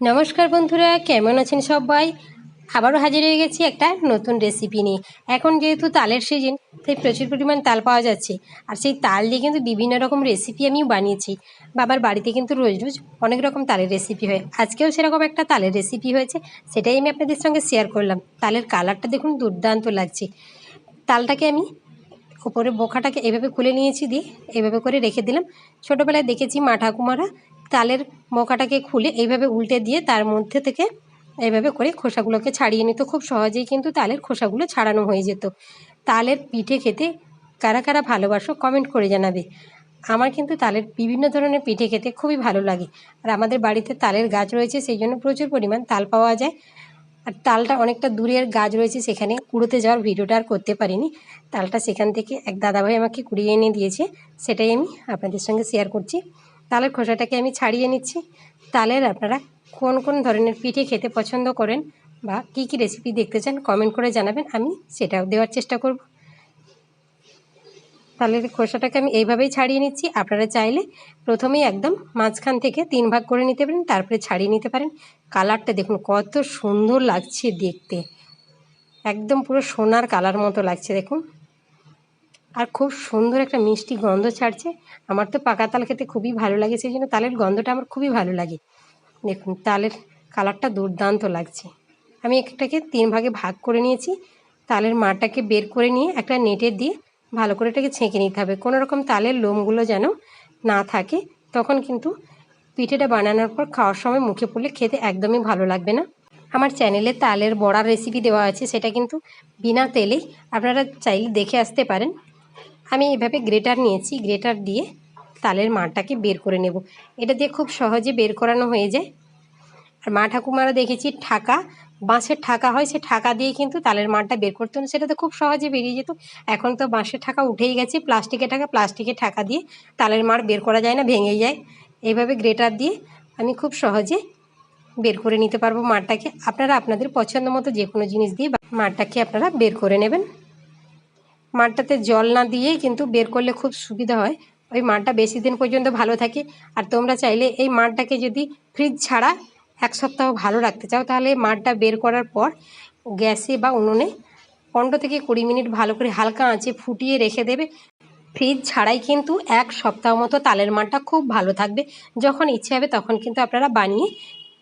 নমস্কার বন্ধুরা, কেমন আছেন সবাই? আবারও হাজির হয়ে গেছি একটা নতুন রেসিপি নিয়ে। এখন যেহেতু তালের সিজন তাই প্রচুর পরিমাণ তাল পাওয়া যাচ্ছে। আর সেই তাল দিয়ে কিন্তু বিভিন্ন রকম রেসিপি আমি বানিয়েছি। বাবার বাড়িতে কিন্তু রোজ রোজ অনেক রকম তালের রেসিপি হয়। আজকেও সেরকম একটা তালের রেসিপি হয়েছে, সেটাই আমি আপনাদের সঙ্গে শেয়ার করলাম। তালের কালারটা দেখুন দুর্দান্ত লাগছে। তালটাকে আমি ওপরে বোখাটাকে এভাবে খুলে নিয়েছি দিয়ে এভাবে করে রেখে দিলাম। ছোটোবেলায় দেখেছি মা ঠাকুমারা তালের বোখাটাকে খুলে এইভাবে উল্টে দিয়ে তার মধ্যে থেকে এইভাবে করে খোসাগুলোকে ছাড়িয়ে নিত। খুব সহজেই কিন্তু তালের খোসাগুলো ছাড়ানো হয়ে যেত। তালের পিঠে খেতে কারা কারা ভালোবাসো কমেন্ট করে জানাবে। আমার কিন্তু তালের বিভিন্ন ধরনের পিঠে খেতে খুবই ভালো লাগে। আর আমাদের বাড়িতে তালের গাছ রয়েছে, সেই জন্য প্রচুর পরিমাণ তাল পাওয়া যায়। আর তালটা অনেকটা দূরের গাছ রয়েছে, সেখানে কুড়োতে যাওয়ার ভিডিওটা আর করতে পারিনি। তালটা সেখান থেকে এক দাদাভাই আমাকে কুড়িয়ে এনে দিয়েছে, সেটাই আমি আপনাদের সঙ্গে শেয়ার করছি। তালের খোসাটাকে আমি ছাড়িয়ে নিচ্ছি। তালের আপনারা কোন কোন ধরনের পিঠে খেতে পছন্দ করেন বা কী কী রেসিপি দেখতে চান কমেন্ট করে জানাবেন, আমি সেটাও দেওয়ার চেষ্টা করব। তালের খোসাটাকে আমি এইভাবেই ছাড়িয়ে নিচ্ছি। আপনারা চাইলে প্রথমেই একদম মাঝখান থেকে তিন ভাগ করে নিতে পারেন, তারপরে ছাড়িয়ে নিতে পারেন। কালারটা দেখুন, কত সুন্দর লাগছে দেখতে। একদম পুরো সোনার কালার মতো লাগছে, দেখুন। আর খুব সুন্দর একটা মিষ্টি গন্ধ ছাড়ছে। আমার তো পাকা তাল খেতে খুবই ভালো লাগে, সেই জন্য তালের গন্ধটা আমার খুবই ভালো লাগে। দেখুন, তালের কালারটা দুর্দান্ত লাগছে। আমি একটাকে তিন ভাগে ভাগ করে নিয়েছি। তালের মাটাকে বের করে নিয়ে একটা নেটে দিয়ে ভালো করে এটাকে ছেঁকে নিতে হবে। কোনো রকম তালের লোমগুলো যেন না থাকে, তখন কিন্তু পিঠেটা বানানোর পর খাওয়ার সময় মুখে পড়লে খেতে একদমই ভালো লাগবে না। আমার চ্যানেলে তালের বড়ার রেসিপি দেওয়া আছে, সেটা কিন্তু বিনা তেলেই আপনারা চাইলে দেখে আসতে পারেন। আমি এভাবে গ্রেটার নিয়েছি, গ্রেটার দিয়ে তালের মাটাকে বের করে নেব। এটা দিয়ে খুব সহজে বের করানো হয়ে যায়। আর মা ঠাকুমারা দেখেছি ঠাকা, বাঁশের ঠাকা হয়, সে ঠাকা দিয়ে কিন্তু তালের মাঠটা বের করতে। হতো সেটা তো খুব সহজে বেরিয়ে যেত। এখন তো বাঁশের ঠাকা উঠেই গেছে, প্লাস্টিকের ঠাকা প্লাস্টিকের ঠাকা দিয়ে তালের মাড় বের করা যায় না, ভেঙে যায়। এইভাবে গ্রেটার দিয়ে আমি খুব সহজে বের করে নিতে পারব মাঠটাকে। আপনারা আপনাদের পছন্দ মতো যে কোনো জিনিস দিয়ে মাঠটাকে আপনারা বের করে নেবেন। মাঠটাতে জল না দিয়েই কিন্তু বের করলে খুব সুবিধা হয়। ওই মাঠটা বেশি দিন পর্যন্ত ভালো থাকে। আর তোমরা চাইলে এই মাঠটাকে যদি ফ্রিজ ছাড়া এক সপ্তাহ ভালো রাখতে চাও, তাহলে মাঠটা বের করার পর গ্যাসে বা উনুনে পনেরো থেকে কুড়ি মিনিট ভালো করে হালকা আঁচে ফুটিয়ে রেখে দেবে। ফ্রিজ ছাড়াই কিন্তু এক সপ্তাহ মতো তালের মাঠটা খুব ভালো থাকবে। যখন ইচ্ছে হবে তখন কিন্তু আপনারা বানিয়ে,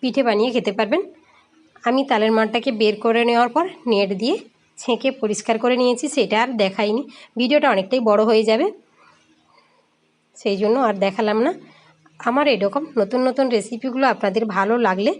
পিঠে বানিয়ে খেতে পারবেন। আমি তালের মাঠটাকে বের করে নেওয়ার পর নেট দিয়ে ছেঁকে পরিষ্কার করে নিয়েছি, সেটা আর দেখাইনি। ভিডিওটা অনেকটাই বড় হয়ে যাবে। সেই জন্য আর দেখালাম না। আমার এরকম নতুন নতুন রেসিপিগুলো আপনাদের ভালো লাগলে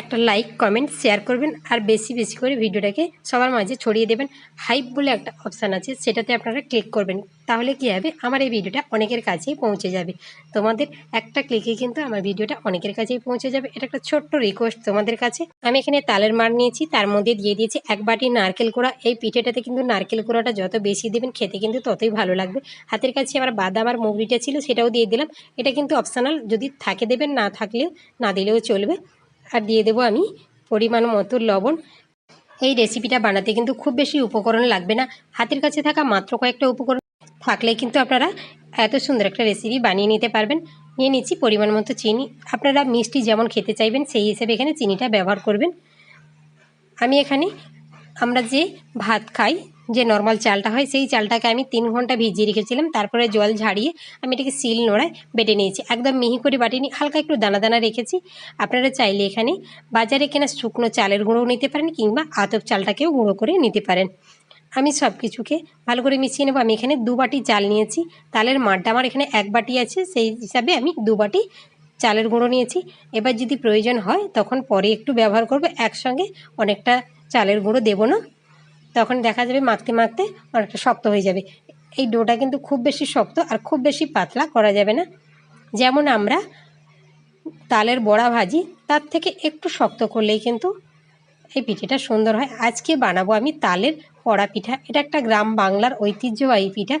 একটা লাইক কমেন্ট শেয়ার করবেন আর বেশি বেশি করে ভিডিওটাকে সবার মাঝে ছড়িয়ে দেবেন। হাইপ বলে একটা অপশান আছে, সেটাতে আপনারা ক্লিক করবেন। তাহলে কী হবে? আমার এই ভিডিওটা অনেকের কাছেই পৌঁছে যাবে। তোমাদের একটা ক্লিকে কিন্তু আমার ভিডিওটা অনেকের কাছেই পৌঁছে যাবে। এটা একটা ছোট্ট রিকোয়েস্ট তোমাদের কাছে। আমি এখানে তালের মার নিয়েছি, তার মধ্যে দিয়ে দিয়েছি এক বাটি নারকেল কোড়া। এই পিঠেটাতে কিন্তু নারকেল কোড়াটা যত বেশি দেবেন, খেতে কিন্তু ততই ভালো লাগবে। হাতের কাছে আমার বাদাম আর মুগরিটা ছিল, সেটাও দিয়ে দিলাম। এটা কিন্তু অপশানাল যদি থাকে দেবেন, না থাকলেও, না দিলেও চলবে। আর দিয়ে দেবো আমি পরিমাণ মতো লবণ। এই রেসিপিটা বানাতে কিন্তু খুব বেশি উপকরণ লাগবে না। হাতের কাছে থাকা মাত্র কয়েকটা উপকরণ থাকলে কিন্তু আপনারা এত সুন্দর একটা রেসিপি বানিয়ে নিতে পারবেন। নিয়ে নিচ্ছি পরিমাণ মতো চিনি। আপনারা মিষ্টি যেমন খেতে চাইবেন, সেই হিসেবে এখানে চিনিটা ব্যবহার করবেন। আমি এখানে আমরা যে ভাত খাই যে নর্মাল চালটা হয়, সেই চালটাকে আমি তিন ঘণ্টা ভিজিয়ে রেখেছিলাম। তারপরে জল ঝাড়িয়ে আমি এটাকে সিল নোড়ায় বেটে নিয়েছি। একদম মিহি করে বাটি বাটিনি, হালকা একটু দানা দানা রেখেছি। আপনারা চাইলে এখানে বাজারে কেনা শুকনো চালের গুঁড়ো নিতে পারেন কিংবা আতপ চালটাকেও গুঁড়ো করে নিতে পারেন। আমি সব কিছুকে ভালো করে মিশিয়ে নেব। আমি এখানে দু বাটি চাল নিয়েছি। তালের মাঠটা আমার এখানে এক বাটি আছে, সেই হিসাবে আমি দু বাটি চালের গুঁড়ো নিয়েছি। এবার যদি প্রয়োজন হয়, তখন পরে একটু ব্যবহার করব। একসঙ্গে অনেকটা চালের গুঁড়ো দেবো না। তখন দেখা যাবে মাখতে মাখতে অনেকটা শক্ত হয়ে যাবে। এই ডোটা কিন্তু খুব বেশি শক্ত আর খুব বেশি পাতলা করা যাবে না। যেমন আমরা তালের বড়া ভাজি, তার থেকে একটু শক্ত করলেই কিন্তু এই পিঠেটা সুন্দর হয়। আজকে বানাবো আমি তালের কড়া পিঠা। এটা একটা গ্রাম বাংলার ঐতিহ্যবাহী পিঠা।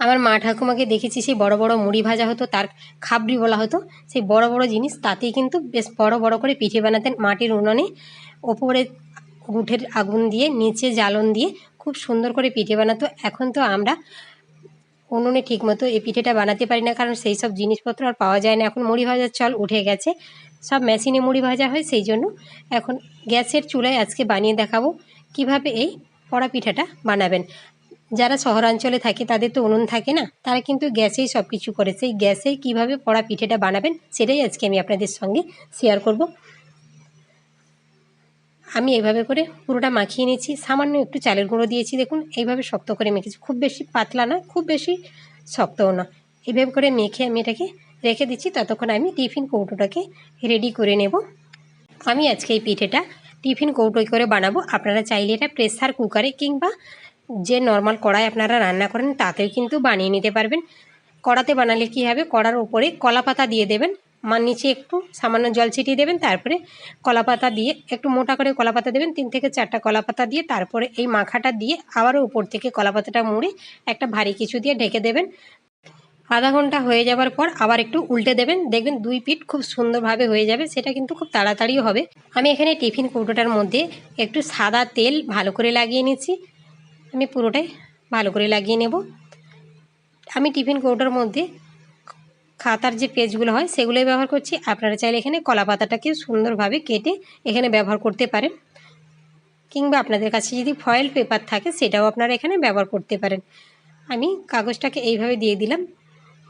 আমার মা ঠাকুমাকে দেখেছি, সেই বড় বড় মুড়ি ভাজা হতো, তার খাবড়ি বলা হতো। সেই বড় বড় জিনিস তাতেই কিন্তু বেশ বড় বড় করে পিঠে বানাতেন মাটির উনুনে। ওপরে উঠের আগুন দিয়ে, নিচে জ্বালন দিয়ে খুব সুন্দর করে পিঠে বানাতো। এখন তো আমরা উনুনে ঠিকমতো এই পিঠেটা বানাতে পারি না, কারণ সেই সব জিনিসপত্র আর পাওয়া যায় না। এখন মুড়ি ভাজার চল উঠে গেছে, সব মেশিনে মুড়ি ভাজা হয় সেই জন্য। এখন গ্যাসের চুলায় আজকে বানিয়ে দেখাবো কীভাবে এই পড়া পিঠাটা বানাবেন। যারা শহরাঞ্চলে থাকে, তাদের তো উনুন থাকে না, তারা কিন্তু গ্যাসেই সব কিছু করে। সেই গ্যাসেই কীভাবে পড়া পিঠেটা বানাবেন, সেটাই আজকে আমি আপনাদের সঙ্গে শেয়ার করব। আমি এইভাবে করে পুরোটা মাখিয়ে নিয়েছি। সামান্য একটু চালের গুঁড়ো দিয়েছি, দেখুন। এইভাবে শক্ত করে মেখেছি। খুব বেশি পাতলা না, খুব বেশি শক্তও না। এইভাবে করে মেখে আমি এটাকে রেখে দিচ্ছি। ততক্ষণ আমি টিফিন কৌটোটাকে রেডি করে নেব। আমি আজকে এই পিঠেটা টিফিন কৌটোয় করে বানাবো। আপনারা চাইলে এটা প্রেসার কুকারে কিংবা যে নর্মাল কড়াই আপনারা রান্না করেন, তাতেও কিন্তু বানিয়ে নিতে পারবেন। কড়াতে বানালে কি হবে? কড়ার উপরে কলা পাতা দিয়ে দেবেন। মার নিচে একটু সামান্য জল ছিটিয়ে দেবেন, তারপরে কলা পাতা দিয়ে একটু মোটা করে কলা পাতা দেবেন, তিন থেকে চারটা কলা পাতা দিয়ে, তারপরে এই মাখাটা দিয়ে আবারও উপর থেকে কলা পাতাটা মুড়ে একটা ভারী কিছু দিয়ে ঢেকে দেবেন। আধা ঘণ্টা হয়ে যাওয়ার পর আবার একটু উল্টে দেবেন, দেখবেন দুই পিঠ খুব সুন্দরভাবে হয়ে যাবে, সেটা কিন্তু খুব তাড়াতাড়িও হবে। আমি এখানে টিফিন কৌটোটার মধ্যে একটু সাদা তেল ভালো করে লাগিয়ে নিচ্ছি। আমি পুরোটাই ভালো করে লাগিয়ে নেব। আমি টিফিন কৌটোর মধ্যে খাতার যে পেজগুলো হয়, সেগুলোই ব্যবহার করছি। আপনারা চাইলে এখানে কলা পাতাটাকে সুন্দরভাবে কেটে এখানে ব্যবহার করতে পারেন। কিংবা আপনাদের কাছে যদি ফয়েল পেপার থাকে, সেটাও আপনারা এখানে ব্যবহার করতে পারেন। আমি কাগজটাকে এইভাবে দিয়ে দিলাম,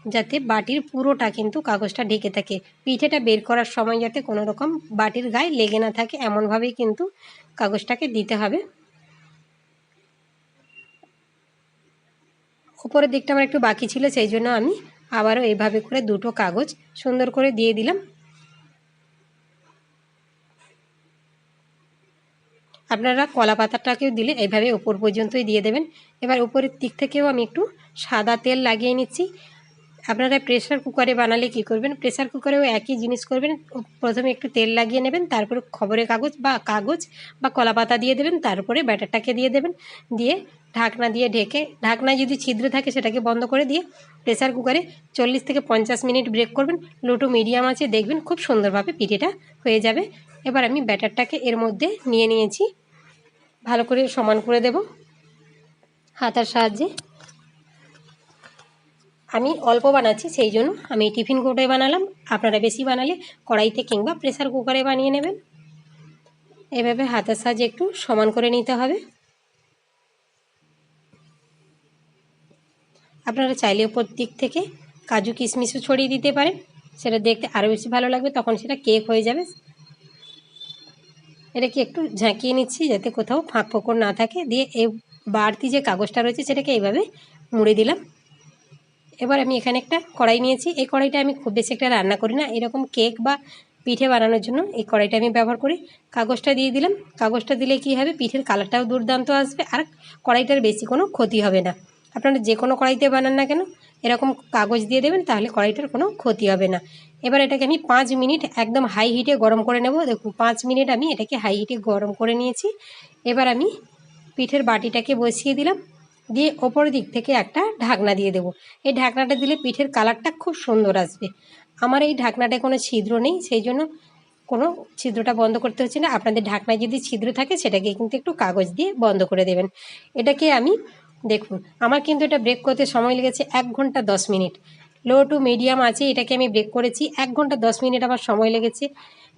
যাতে বাটির পুরোটা কিন্তু কাগজটা ঢেকে থাকে। পিঠেটা বের করার সময় যাতে কোনো রকম বাটির গায়ে লেগে না থাকে, এমনভাবেই কিন্তু কাগজটাকে দিতে হবে। উপরের দিকটা আমার একটু বাকি ছিল, সেই জন্য আমি আবারও এইভাবে করে দুটো কাগজ সুন্দর করে দিয়ে দিলাম। আপনারা কলা পাতাটাকেও দিলে এইভাবে ওপর পর্যন্তই দিয়ে দেবেন। এবার উপরের দিক থেকেও আমি একটু সাদা তেল লাগিয়ে নিচ্ছি। আপনারা প্রেশার কুকারে বানালে কি করবেন? প্রেসার কুকারেও একই জিনিস করবেন। প্রথমে একটু তেল লাগিয়ে নেবেন, তারপরে খবরের কাগজ বা কাগজ বা কলা পাতা দিয়ে দেবেন, তারপরে ব্যাটারটাকে দিয়ে দেবেন। দিয়ে ঢাকনা দিয়ে ঢেকে, ঢাকনায় যদি ছিদ্র থাকে সেটাকে বন্ধ করে দিয়ে প্রেসার কুকারে চল্লিশ থেকে পঞ্চাশ মিনিট ব্রেক করবেন। লো টু মিডিয়াম আছে, দেখবেন খুব সুন্দরভাবে পিঠেটা হয়ে যাবে। এবার আমি ব্যাটারটাকে এর মধ্যে নিয়ে নিয়েছি। ভালো করে সমান করে দেব হাতার সাহায্যে। আমি অল্প বানাচ্ছি, সেই জন্য আমি টিফিন কৌটায় বানালাম। আপনারা বেশি বানালে কড়াইতে কিংবা প্রেসার কুকারে বানিয়ে নেবেন। এভাবে হাতের সাহায্যে একটু সমান করে নিতে হবে। আপনারা চাইলে ওপর দিক থেকে কাজু কিশমিশও ছড়িয়ে দিতে পারেন। সেটা দেখতে আরও বেশি ভালো লাগবে, তখন সেটা কেক হয়ে যাবে। এটাকে একটু ঝাঁকিয়ে নিচ্ছি যাতে কোথাও ফাঁক ফোকর না থাকে। দিয়ে এই বাড়তি যে কাগজটা রয়েছে সেটাকে এইভাবে মুড়ে দিলাম। এবার আমি এখানে একটা কড়াই নিয়েছি। এই কড়াইটা আমি খুব বেশি একটা রান্না করি না। এরকম কেক বা পিঠে বানানোর জন্য এই কড়াইটা আমি ব্যবহার করি। কাগজটা দিয়ে দিলাম। কাগজটা দিলে কি হবে? পিঠের কালারটাও দুর্দান্ত আসবে। আর কড়াইটার বেশি কোনো ক্ষতি হবে না। আপনারা যে কোনো কড়াইতে বানান না কেন, এরকম কাগজ দিয়ে দেবেন, তাহলে কড়াইটার কোনো ক্ষতি হবে না। এবার এটাকে আমি পাঁচ মিনিট একদম হাই হিটে গরম করে নেব। দেখুন, পাঁচ মিনিট আমি এটাকে হাই হিটে গরম করে নিয়েছি। এবার আমি পিঠের বাটিটাকে বসিয়ে দিলাম। দিয়ে ওপর দিক থেকে একটা ঢাকনা দিয়ে দেবো। এই ঢাকনাটা দিলে পিঠের কালারটা খুব সুন্দর আসবে। আমার এই ঢাকনাটায় কোনো ছিদ্র নেই, সেই জন্য কোনো ছিদ্রটা বন্ধ করতে হচ্ছে না। আপনাদের ঢাকনায় যদি ছিদ্র থাকে, সেটাকে কিন্তু একটু কাগজ দিয়ে বন্ধ করে দেবেন। এটাকে আমি দেখুন, আমার কিন্তু এটা ব্রেক করতে সময় লেগেছে এক ঘণ্টা দশ মিনিট। লো টু মিডিয়াম আছে, এটাকে আমি ব্রেক করেছি, এক ঘণ্টা দশ মিনিট আমার সময় লেগেছে।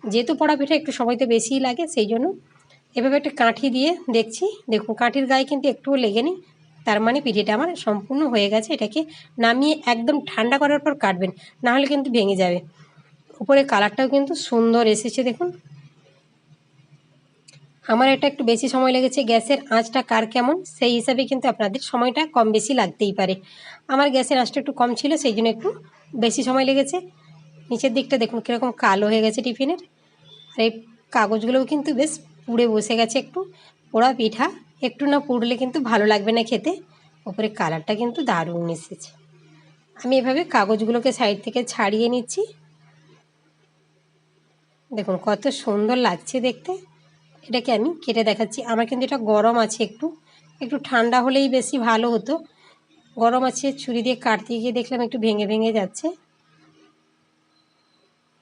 যেহেতু পড়া পিঠা একটু সময় তো বেশিই লাগে, সেই জন্য এভাবে একটা কাঠি দিয়ে দেখছি। দেখুন, কাঠির গায়ে কিন্তু একটুও লেগে নেই, তার মানে পিঠেটা আমার সম্পূর্ণ হয়ে গেছে, এটাকে নামিয়ে একদম ঠান্ডা করার পর কাটবেন, নাহলে কিন্তু ভেঙে যাবে। উপরে কালারটাও কিন্তু সুন্দর এসেছে, দেখুন। আমার এটা একটু বেশি সময় লেগেছে, গ্যাসের আঁচটা কার কেমন? সেই হিসাবে কিন্তু আপনাদের সময়টা কম বেশি লাগতেই পারে। আমার গ্যাসের আঁচটা একটু কম ছিল, সেই জন্য একটু বেশি সময় লেগেছে। নিচের দিকটা দেখুন, কীরকম কালো হয়ে গেছে টিফিনের। আর এই কাগজগুলোও কিন্তু বেশ পুড়ে বসে গেছে একটু। পোড়া পিঠা, একটু না পুড়লে কিন্তু ভালো লাগবে না খেতে। ওপরে কালারটা কিন্তু দারুণ এসেছে। আমি এভাবে কাগজগুলোকে সাইড থেকে ছাড়িয়ে নিচ্ছি। দেখুন, কত সুন্দর লাগছে দেখতে। এটাকে আমি কেটে দেখাচ্ছি। আমার কিন্তু এটা গরম আছে একটু। একটু ঠান্ডা হলেই বেশি ভালো হতো। গরম আছে, ছুরি দিয়ে কাটতে গিয়ে দেখলাম একটু ভেঙে ভেঙে যাচ্ছে।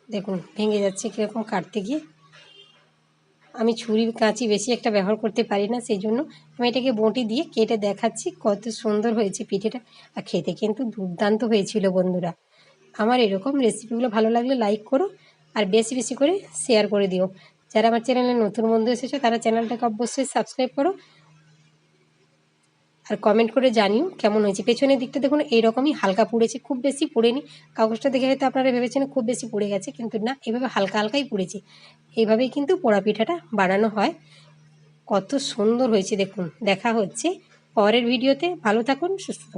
দেখুন, ভেঙে যাচ্ছে কীরকম কাটতে গিয়ে। আমি ছুরি কাঁচি বেশি একটা ব্যবহার করতে পারি না, সেই জন্য আমি এটাকে বঁটি দিয়ে কেটে দেখাচ্ছি কত সুন্দর হয়েছে পিঠেটা। আর খেতে কিন্তু দুর্দান্ত হয়েছিল বন্ধুরা। আমার এরকম রেসিপিগুলো ভালো লাগলে লাইক করো আর বেশি বেশি করে শেয়ার করে দিও। যারা আমার চ্যানেলে নতুন বন্ধু এসেছ, তারা চ্যানেলটাকে অবশ্যই সাবস্ক্রাইব করো আর কমেন্ট করে জানিও কেমন হয়েছে। পেছনের দিকটা দেখুন, এইরকমই হালকা পুড়েছে, খুব বেশি পুড়েনি। কাগজটা দেখে হয়তো আপনারা ভেবেছেন খুব বেশি পুড়ে গেছে, কিন্তু না, এভাবে হালকা হালকাই পুড়েছে। এইভাবেই কিন্তু পোড়া পিঠাটা বানানো হয়। কত সুন্দর হয়েছে দেখুন, দেখা হচ্ছে পরের ভিডিওতে ভালো থাকুন, সুস্থ থাকুন।